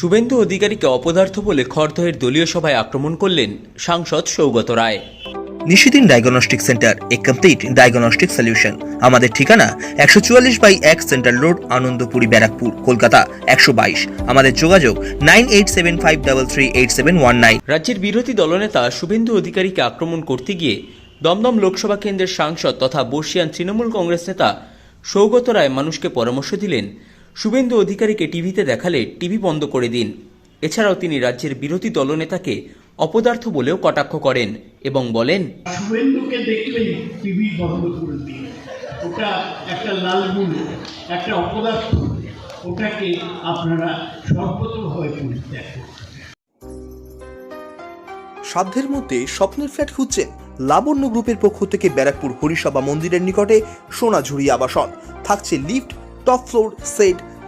শুভেন্দু অধিকারীকে অপদার্থ বলে খড়দহের দলীয় সভায় আক্রমণ করলেন সাংসদ সৌগত রায়। নিশিদিন ডায়াগনস্টিক সেন্টার এ কমপ্লিট ডায়াগনস্টিক সলিউশন আমাদের ঠিকানা একশো চুয়াল্লিশ বাই এক সেন্ট্রাল রোড আনন্দপুরি ব্যারাকপুর কলকাতা একশো বাইশ। আমাদের যোগাযোগ nine eight seven five double three eight seven one nine. রাজ্যের বিরোধী দলনেতা শুভেন্দু অধিকারীকে আক্রমণ করতে গিয়ে দমদম লোকসভা কেন্দ্রের সাংসদ তথা বর্ষিয়ান তৃণমূল কংগ্রেস নেতা সৌগত রায় মানুষকে পরামর্শ দিলেন। শুভেন্দু অধিকারীকে টিভিতে দেখালে টিভি বন্ধ করে দিন। এছাড়াও তিনি রাজ্যের বিরোধী দলনেতাকে অপদার্থ বলেও কটাক্ষ করেন এবং বলেন শুভেন্দুকে দেখলেই টিভি বন্ধ করে দিই ওটা একটা লালগুলো একটা অপদার্থ ওটাকে আপনারা সর্বতভাবে পরিত্যাগ সাধ্যের মধ্যে স্বপ্নের ফ্ল্যাট খুঁজছেন লাবণ্য গ্রুপের পক্ষ থেকে ব্যারাকপুর হরিসভা মন্দিরের নিকটে সোনাঝুরি আবাসন। থাকছে lift top floor set